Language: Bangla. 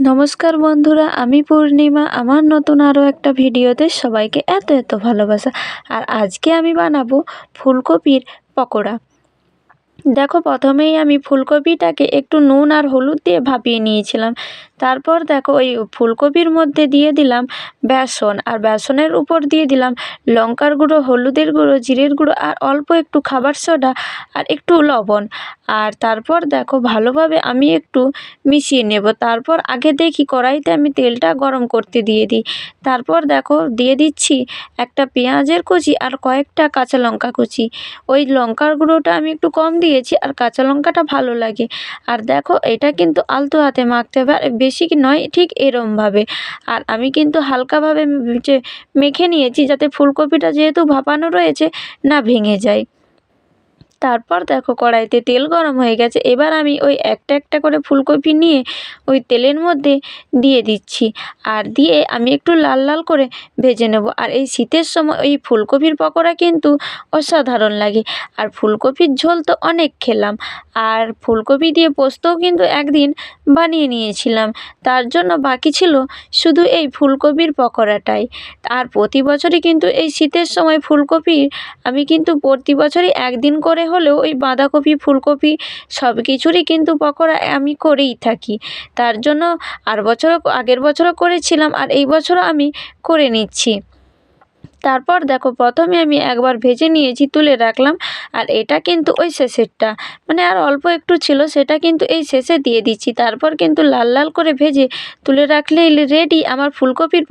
নমস্কার বন্ধুরা, আমি পূর্ণিমা। আমার নতুন আরও একটা ভিডিওতে সবাইকে এত এত ভালোবাসা। আর আজকে আমি বানাবো ফুলকপির পকোড়া। দেখো, প্রথমেই আমি ফুলকপিটাকে একটু নুন আর হলুদ দিয়ে ভাপিয়ে নিয়েছিলাম। তারপর দেখো, ওই ফুলকপির মধ্যে দিয়ে দিলাম বেসন আর বেসনের উপর দিয়ে দিলাম লঙ্কার গুঁড়ো, হলুদের গুঁড়ো, জিরের গুঁড়ো আর অল্প একটু খাবার সোডা আর একটু লবণ। আর তারপর দেখো, ভালোভাবে আমি একটু মিশিয়ে নেব। তারপর আগে দেখি কড়াইতে আমি তেলটা গরম করতে দিয়ে দিই। তারপর দেখো, দিয়ে দিচ্ছি একটা পেঁয়াজের কুচি আর কয়েকটা কাঁচা লঙ্কা কুচি। ওই লঙ্কার গুঁড়োটা আমি একটু কম দিয়েছি আর কাঁচা লঙ্কাটা ভালো লাগে। আর দেখো, এটা কিন্তু আলতো হাতে মাখতে হবে আর বেশি নয়, ঠিক এরমভাবে। আর আমি কিন্তু হালকাভাবে মেখে নিয়েছি যাতে ফুলকপিটা যেহেতু ভাপানো রয়েছে, না ভেঙে যায়। তারপর দেখো কড়াইতে তেল গরম হয়ে গেছে। এবার আমি ওই একটা একটা করে ফুলকপি নিয়ে ওই তেলের মধ্যে দিয়ে দিচ্ছি। আর দিয়ে আমি একটু লাল লাল করে ভেজে নেব। আর এই শীতের সময় ওই ফুলকপির পকোড়া কিন্তু অসাধারণ লাগে। আর ফুলকপির ঝোল তো অনেক খেলাম। আর ফুলকপি দিয়ে পোস্তও কিন্তু একদিন বানিয়ে নিয়েছিলাম। তার জন্য বাকি ছিল শুধু এই ফুলকপির পকোড়াটাই। আর প্রতি বছরই কিন্তু এই শীতের সময় ফুলকপির আমি কিন্তু প্রতি বছরই একদিন করে হলেও ওই বাঁধাকপি, ফুলকপি সব কিছুরই কিন্তু পকোড়া আমি করেই থাকি। তার জন্য আর বছরও, আগের বছরও করেছিলাম আর এই বছরও আমি করে নিচ্ছি। তারপর দেখো প্রথমে আমি একবার ভেজে নিয়েছি, তুলে রাখলাম, আর এটা কিন্তু ওই শেষেরটা। মানে আর অল্প একটু ছিল, সেটা কিন্তু এই শেষে দিয়ে দিচ্ছি। তারপর কিন্তু লাল লাল করে ভেজে তুলে রাখলেই রেডি আমার ফুলকপির